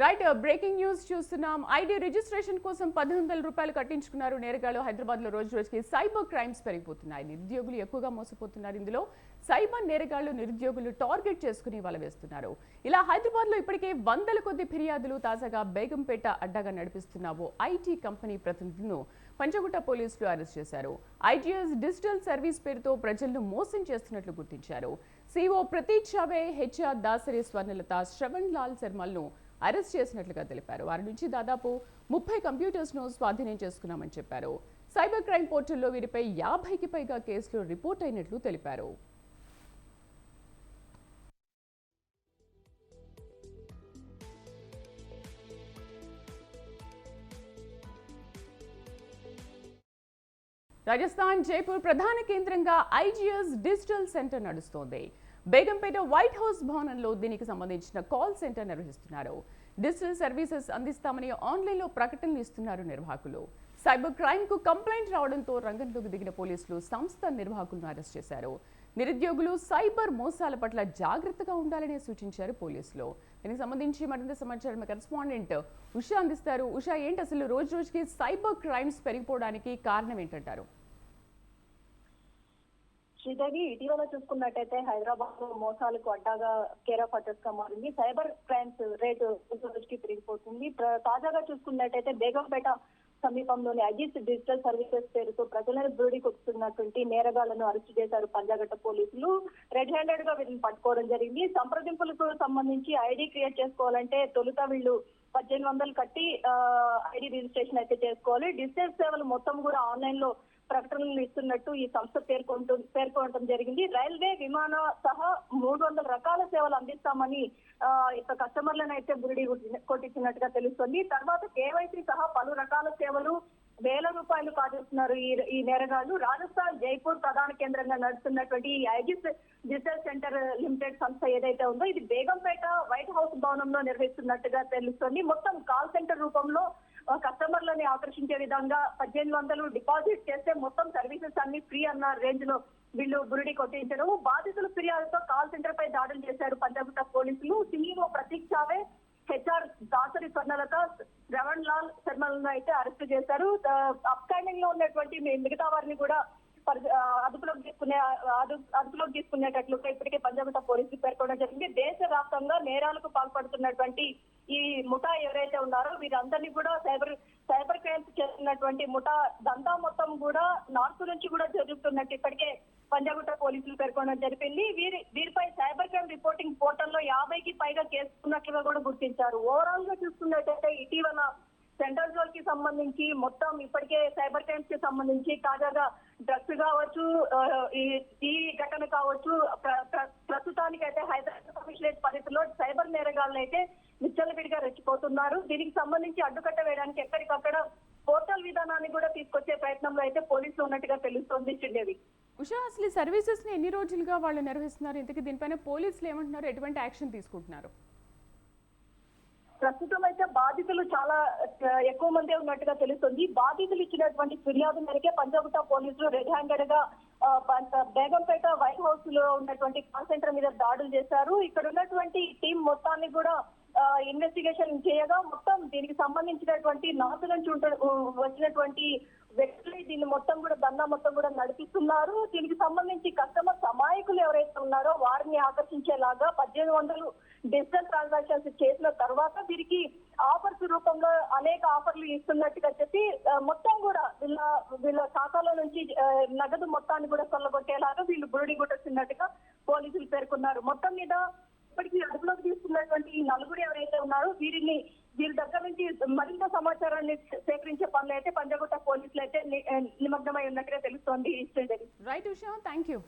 Right breaking news చూస్తున్నాం. ID registration కోసం పద్దెనిమిది వందల రూపాయలు కట్టించుకున్నారు. నేరగాళ్ళు హైదరాబాద్లో రోజు రోజుకి సైబర్ క్రైమ్స్ పెరిగిపోతున్నాయి. నిరుద్యోగులు ఎక్కువగా మోసపోతున్నారు. ఇందులో సైబర్ నేరగాళ్ళు నిరుద్యోగులు టార్గెట్ చేసుకుని వల వేస్తున్నారు. ఇలా హైదరాబాద్లో ఇప్పటికే వందల కొద్ది ఫిర్యాదులు తాజాగా బేగంపేట అడ్డాగా నడిపిస్తున్న ఓ ఐటీ కంపెనీ ప్రతినిధులను పంచగుట్ట పోలీసులు అరెస్ట్ చేశారు. ఐటీఎస్ డిజిటల్ సర్వీస్ పేరుతో ప్రజలను మోసం చేస్తున్నట్లు గుర్తించారు. సిఓ ప్రతీక్ షావే హెచ్ఆర్ దాసరి స్వర్ణలత శ్రవణ్ లాల్ శర్మలను అరెస్ట్ చేసినట్లుగా తెలిపారు. వారి నుంచి దాదాపు ముప్పై కంప్యూటర్స్ను స్వాధీనం చేసుకున్నామని చెప్పారు. సైబర్ క్రైమ్ పోర్టల్లో వీరిపై యాభైకి పైగా కేసులు రిపోర్ట్ అయినట్లు తెలిపారు. రాజస్థాన్ జైపూర్ ప్రధాన కేంద్రంగా ఐజీఎస్ డిజిటల్ సెంటర్ నడుస్తోంది. బేగంపేట వైట్ హౌస్ భవనంలో దీనికి సంబంధించిన కాల్ సెంటర్ నిర్వహిస్తున్నారు. డిజిటల్ సర్వీసెస్ అందిస్తామని ఆన్లైన్లో ప్రకటనలు ఇస్తున్నారు నిర్వాహకులు. సైబర్ క్రైమ్కు కంప్లైంట్ రావడంతో రంగంలోకి దిగిన పోలీసులు సంస్థ నిర్వాహకులను అరెస్ట్ చేశారు. నిరుద్యోగులు సైబర్ మోసాల పట్ల జాగ్రత్తగా ఉండాలని సూచించారు పోలీసులు. దీనికి సంబంధించి మరింత సమాచారం కరెస్పాండెంట్ ఉషా అందిస్తారు. ఉషా ఏంటి అసలు రోజు రోజుకి సైబర్ క్రైమ్స్ పెరిగిపోవడానికి కారణం ఏంటంటారు? శ్రీదేవి ఇటీవల చూసుకున్నట్టయితే హైదరాబాద్లో మోసాలకు అడ్డాగా కేర్ ఆఫ్ అడ్రస్గా మారింది. సైబర్ క్రైమ్స్ రేటు రోజుకి పెరిగిపోతుంది. తాజాగా చూసుకున్నట్టయితే బేగంపేట సమీపంలోని అజిత్ డిజిటల్ సర్వీసెస్ పేరుతో ప్రజలను బూడి కొట్టుతున్నటువంటి నేరగాళ్ళను అరెస్ట్ చేశారు పంజాగట్ట పోలీసులు. రెడ్ హ్యాండెడ్గా వీళ్ళని పట్టుకోవడం జరిగింది. సంప్రదింపులకు సంబంధించి ఐడి క్రియేట్ చేసుకోవాలంటే తొలుత వీళ్ళు పద్దెనిమిది వందలు కట్టి ఐడి రిజిస్ట్రేషన్ అయితే చేసుకోవాలి. డిజిటల్ సేవలు మొత్తం కూడా ఆన్లైన్లో ప్రకటనలు ఇస్తున్నట్టు ఈ సంస్థ పేర్కొంటూ పేర్కొనడం జరిగింది. రైల్వే విమాన సహా మూడు వందల రకాల సేవలు అందిస్తామని ఆ, ఇక కస్టమర్లను అయితే బురిడి కొట్టించినట్టుగా తెలుస్తుంది. తర్వాత కేవైసీ సహా పలు రకాల సేవలు వేల రూపాయలు కాజేస్తున్నారు ఈ ఈ నేరగాళ్ళు. రాజస్థాన్ జైపూర్ ప్రధాన కేంద్రంగా నడుస్తున్నటువంటి ఈ ఐజిస్ డిజిటల్ సెంటర్ లిమిటెడ్ సంస్థ ఏదైతే ఉందో ఇది బేగంపేట వైట్ హౌస్ భవనంలో నిర్వహిస్తున్నట్టుగా తెలుస్తుంది. మొత్తం కాల్ సెంటర్ రూపంలో కస్టమర్లని ఆకర్షించే విధంగా పద్దెనిమిది వందలు డిపాజిట్ చేస్తే మొత్తం సర్వీసెస్ అన్ని ఫ్రీ అన్న రేంజ్లో వీళ్ళు బురిడి కొట్టించడం బాధితుల ఫిర్యాదుతో కాల్ సెంటర్ పై దాడులు చేశారు పంజాబ్ పోలీసులు. సీఈఓ ప్రతీక్ చావే హెచ్ఆర్ దాసరి స్వర్ణలత రవణ్ లాల్ శర్మలను అయితే అరెస్ట్ చేశారు. అప్స్టాండింగ్లో ఉన్నటువంటి మీ- మిగతా వారిని కూడా అదుపులోకి తీసుకునే అదుపులోకి తీసుకునేటట్లుగా ఇప్పటికే పంజాబ్ పోలీసులు పేర్కొనడం జరిగింది. దేశ వ్యాప్తంగా నేరాలకు పాల్పడుతున్నటువంటి ఈ ముఠా ఎవరైతే కూడా సైబర్ సైబర్ క్రైమ్స్ చేస్తున్నటువంటి ముఠా దంతా మొత్తం కూడా నార్త్ నుంచి కూడా జరుగుతున్నట్టు ఇప్పటికే పంజాగుట్ట పోలీసులు పేర్కొనడం జరిపింది. వీరి వీరిపై సైబర్ క్రైమ్ రిపోర్టింగ్ పోర్టల్లో యాభైకి పైగా కేసుకున్నట్లుగా కూడా గుర్తించారు. ఓవరాల్గా చూసుకున్నట్టయితే ఇటీవల సెంట్రల్ జోన్కి సంబంధించి మొత్తం ఇప్పటికే సైబర్ క్రైమ్స్కి సంబంధించి తాజాగా డ్రగ్స్ కావచ్చు ఈ ఈ ఘటన కావచ్చు ప్రస్తుతానికైతే హైదరాబాద్ కమిషనరేట్ పరిధిలో సైబర్ నేరగాళ్ళు అయితే విచ్చలవిడిగా రెచ్చిపోతున్నారు. దీనికి సంబంధించి అడ్డుకట్ట వేయడానికి ఎక్కడికక్కడ పోర్టల్ విధానాన్ని కూడా తీసుకొచ్చే ప్రయత్నంలో అయితే పోలీసులు ఉన్నట్టుగా తెలుస్తోంది శ్రీదేవి. ఉషా అసలు సర్వీసెస్ని ఎన్ని రోజులుగా వాళ్ళు నిర్వహిస్తున్నారు? ఇంతకీ దీనిపైన పోలీసులు ఏమంటున్నారు? ఎటువంటి యాక్షన్ తీసుకుంటున్నారు? ప్రస్తుతం అయితే బాధితులు చాలా ఎక్కువ మందే ఉన్నట్టుగా తెలుస్తుంది. బాధితులు ఇచ్చినటువంటి ఫిర్యాదు మేరకే పంజాగుట్ట పోలీసులు రెడ్ హ్యాండెడ్గా బేగంపేట వైట్ హౌస్లో ఉన్నటువంటి కాల్ సెంటర్ మీద దాడులు చేశారు. ఇక్కడ ఉన్నటువంటి టీం మొత్తాన్ని కూడా ఇన్వెస్టిగేషన్ చేయగా మొత్తం దీనికి సంబంధించినటువంటి నార్త్ నుంచి వచ్చినటువంటి వ్యక్తులు దీన్ని మొత్తం కూడా దందా మొత్తం కూడా నడిపిస్తున్నారు. దీనికి సంబంధించి కస్టమర్ సమాయకులు ఎవరైతే ఉన్నారో వారిని ఆకర్షించేలాగా పద్దెనిమిది వందలు డిజిటల్ ట్రాన్సాక్షన్స్ చేసిన తర్వాత దీనికి ఆఫర్స్ రూపంలో అనేక ఆఫర్లు ఇస్తున్నట్టుగా చెప్పి మొత్తం కూడా వీళ్ళ వీళ్ళ ఖాతాలో నుంచి నగదు మొత్తాన్ని కూడా కొల్లగొట్టేలాగా వీళ్ళు బురుడి కొట్టొచ్చినట్టుగా పోలీసులు పేర్కొన్నారు మొత్తం మీద ఇప్పటికీ అదుపులోకి తీసుకున్నటువంటి ఈ నలుగురు ఎవరైతే ఉన్నారో వీరిని వీరి దగ్గర నుంచి మరింత సమాచారాన్ని సేకరించే పనులు అయితే పంజాగుట్ట పోలీసులు అయితే నిమగ్నమై ఉన్నట్టుగా తెలుస్తోంది రైట్ ఉషా థ్యాంక్ యూ